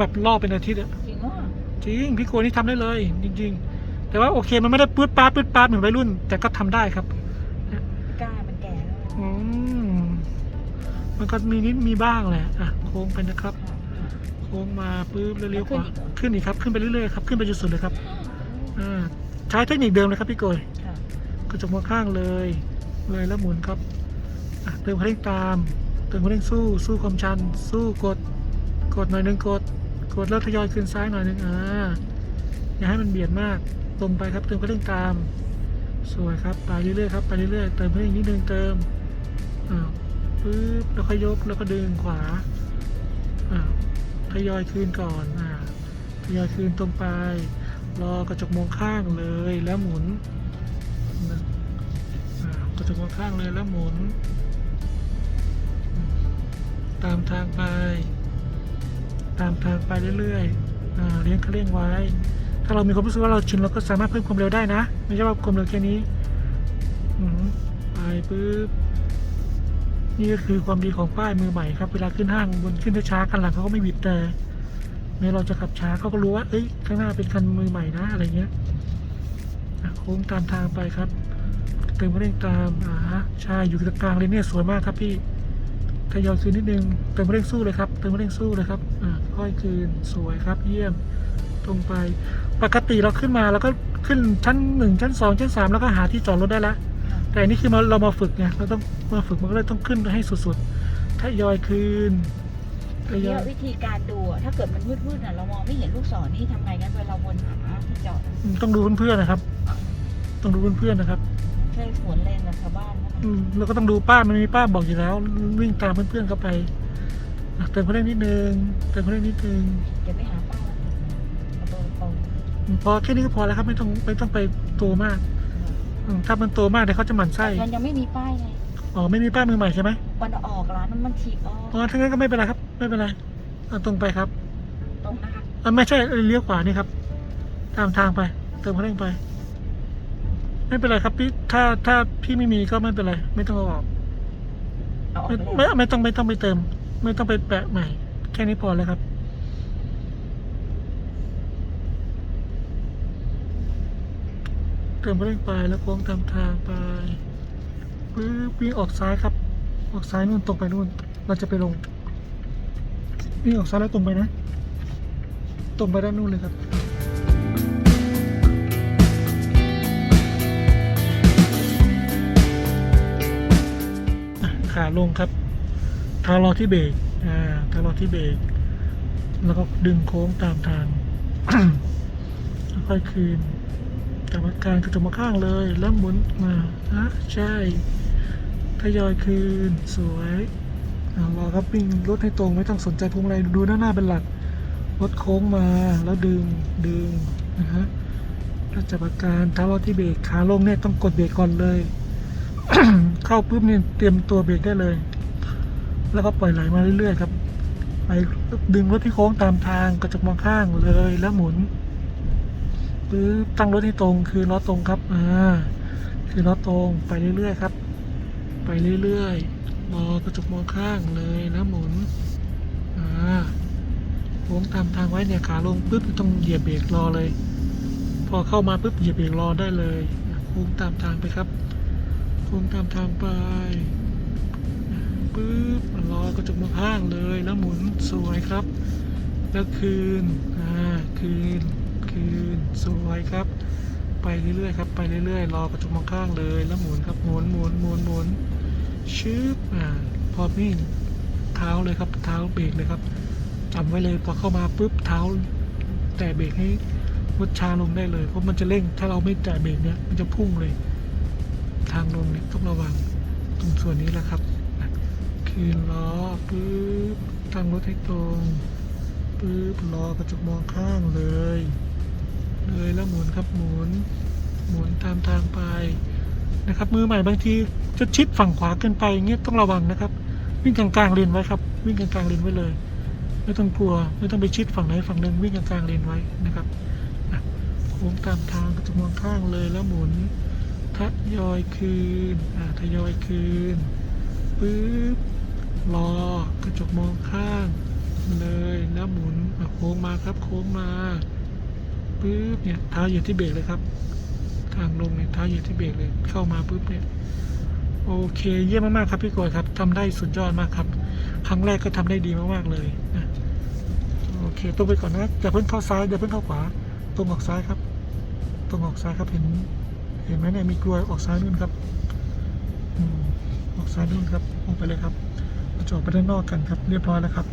แบบรอบเป็นอาทิตย์อะจริงเหรอจริงพี่โกนี่ทำได้เลยจริง ๆ แต่ว่าโอเคมันไม่ได้ปื๊ดป๊าดปื๊ดป๊าดเหมือนวัยรุ่น แต่ก็ทำได้ครับกล้ามันแก่แล้วอืมมันก็มีนิดมีบ้างแหละอะโค้งไปนะครับ โค้งมาปุ๊บแล้วเลี้ยวขวาขึ้นอีกครับขึ้นไปเรื่อยๆครับขึ้นไปจนสุดเลยครับอ่าใช้เทคนิคเดิมเลยครับพี่โกยค่ะกระจกมองข้างเลย เลยแล้วหมุนครับอะเติมคันเร่งตาม เติมคันเร่งสู้สู้ความชัน สู้กด กดหน่อยหนึ่งกด กดแล้วทยอยขึ้นซ้ายหน่อยหนึ่งอ่าอย่าให้มันเบียดมากตรงไปครับเติมคันเร่งตาม สวยครับไปเรื่อยๆครับไปเรื่อยๆเติมคันเร่งนิดนึงเติมอ่าปึ๊บแล้วก็ยกแล้วก็ดึงขวาอ่าทยอยคืนก่อนอ่าทยอยคืนตรงไป รอกระจกมองข้างเลยแล้วหมุนกระจกมองข้างเลยแล้วหมุน ตามทางไป ตามทางไปเรื่อยๆเลี้ยงคันเร่งไว้ ถ้าเรามีความรู้สึกว่าเราชินเราก็สามารถเพิ่มความเร็วได้นะ ไม่ใช่ว่าความเร็วแค่นี้ไปปุ๊บนี่ก็คือความดีของป้ายมือใหม่ครับ เวลาขึ้นห้างบนขึ้นช้าๆคันหลังเขาก็ไม่บีบแต่แม้เราจะขับช้าเขาก็รู้ว่า เอ้ย ข้างหน้าเป็นคันมือใหม่นะ อะไรเงี้ยโค้งตามทางไปครับ เติมเร่งตามอ่าฮะใช่อยู่ตรงกลางเลยเนี่ยสวยมากครับพี่ ทยอยคืนนิดนึงเติมคันเร่งสู้เลยครับเติมคันเร่งสู้เลยครับอ่าค่อยคืนสวยครับ เยี่ยมตรงไป ปกติเราขึ้นมาแล้วก็ขึ้นชั้นหนึ่งชั้นสองชั้นสามแล้วก็หาที่จอดรถได้แล้วแต่อันนี่คือมาเรามาฝึกไงเราต้องมาฝึกมันก็เลยต้องขึ้นให้สุดๆทยอยคืนทยเนี่อยยวิธีการดูอะถ้าเกิดมันมืดๆน่ะเรามองไม่เห็นลูกศรนี่ทำไงงั้นเวลาวนหาที่จอดอืมต้องดูเพื่อนๆนะครับ ต้องดูเพื่อนๆนะครับ ใช่สวนเลนกับชาวบ้านนะอืมแล้วก็ต้องดูป้ายมันมีป้ายบอกอยู่แล้ว วิ่งตามเพื่อนๆเข้าไปอะเติมคันเร่งนิดนึงเติมคันเร่งนิดนึงเดี๋ยวไปหาป้าเอาเบอร์ตรงอืมพอแค่นี้ก็พอแล้วครับไม่ต้องไม่ต้องไปโตมากอืมถ้ามันโตมากเดี๋ยวเขาจะหมั่นไส้มันยังไม่มีป้ายไงอ๋อไม่มีป้ายมือใหม่ใช่ไหมวันออกร้านนั้นมันถีบออกอ๋อถ้างั้นก็ไม่เป็นไรครับ ไม่เป็นไรเอาตรงไปครับตรงนะคะอะไม่ใช่เลี้ยวขวานี่ครับ ตามทางไป เติมคันเร่งไป ไม่เป็นไรครับพี่ถ้าถ้าพี่ไม่มีก็ไม่เป็นไร ไม่ต้องเอาออกเอาออกไม่ไปไม่เลยไม่ต้องไม่ต้องไปเติม ไม่ต้องไปแปะใหม่ แค่นี้พอแล้วครับ เติมคันเร่งไปแล้วโค้งตามทางไปปึ๊บวิ่งออกซ้ายครับ ออกซ้ายนู่นตรงไปนู่น เราจะไปลงวิ่งออกซ้ายแล้วตรงไปนะ ตรงไปด้านนู่นเลยครับ ขาลงครับเท้ารอที่เบรกอ่าเท้ารอที่เบรกแล้วก็ดึงโค้งตามทางแล้วค่อยคืนกรรมการกระจกมาข้างเลย แล้วหมุนมาฮะใช่ทยอยคืนสวยรอครับวิ่งรถให้ตรงไม่ต้องสนใจพวงมาลัยดูหน้าหน้าเป็นหลักรถโค้งมาแล้วดึงดึงนะฮะแล้วจับอาการท้ารอที่เบรกขาลงเนี่ยต้องกดเบรกก่อนเลย เข้าปุ๊บนี่เตรียมตัวเบรกได้เลย แล้วก็ปล่อยไหลมาเรื่อยๆครับ ไปดึงรถที่โค้งตามทางกระจกมองข้างเลยแล้วหมุนปึ๊บตั้งรถให้ตรงคือล้อตรงครับอ่าคือล้อตรงไปเรื่อยๆครับ ไปเรื่อยๆรอกระจกมองข้างเลยแล้วหมุนอ่าโค้งตามทางไว้เนี่ยขาลงปุ๊บต้องเหยียบเบรกรอเลย พอเข้ามาปุ๊บเหยียบเบรกรอได้เลยโค้งตามทางไปครับ คงตามทางไปปึ๊บรอกระจกมองข้างเลยแล้วหมุนสวยครับ แล้วคืนอ่าคืนคืนสวยครับ ไปเรื่อยๆครับไปเรื่อยๆรอกระจกมองข้างเลยแล้วหมุนครับหมุนหมุนหมุนหมุนชึบอ่าพอวิ่เท้าเลยครับเท้าเบรกเลยครับจำไว้เลยพอเข้ามาปุ๊บเท้า แต่เบรกให้รถช้าลงได้เลยเพราะมันจะเร่งถ้าเราไม่แตะเบรกเนี่ยมันจะพุ่งเลย ทางลงเนี่ยต้องระวังตรงส่วนนี้แหละครับ คืนล้อปึ๊บตั้งรถให้ตรงปึ๊บล้อกระจกมองข้างเลย เลยแล้วหมุนครับหมุน หมุนตามทางไปนะครับ มือใหม่บางทีจะชิดฝั่งขวาเกินไปเงี้ยต้องระวังนะครับ วิ่งกลางๆเลนไว้ครับ วิ่งกลางๆเลนไว้เลย ไม่ต้องกลัวไม่ต้องไปชิดฝั่งไหนฝั่งหนึ่งวิ่งกลางๆเลนไว้นะครับอะโค้งตามทางกระจกมองข้างเลยแล้วหมุน ทยอยคืน อ่าทยอยคืนปึ๊บรอกระจกมองข้างเลยแล้วหมุนโค้งมาครับโค้งมาปึ๊บเนี่ยเท้าอยู่ที่เบรกเลยครับ ทางลงเนี่ยเท้าอยู่ที่เบรกเลยเข้ามาปุ๊บเนี่ยโอเคเยี่ยมมากๆครับพี่กวยครับทำได้สุดยอดมากครับ ครั้งแรกก็ทำได้ดีมากๆเลยนะโอเคตรงไปก่อนนะอย่าเพิ่งเข้าซ้ายอย่าเพิ่งเข้าขวา ตรงออกซ้ายครับ ตรงออกซ้ายครับเห็น เห็นไหมเนี่ยมีกลวยออกซ้ายนู่นครับออกซ้ายนู่นครับออกไปเลยครับเราจอดไปด้านนอกกันครับ เรียบร้อยแล้วครับ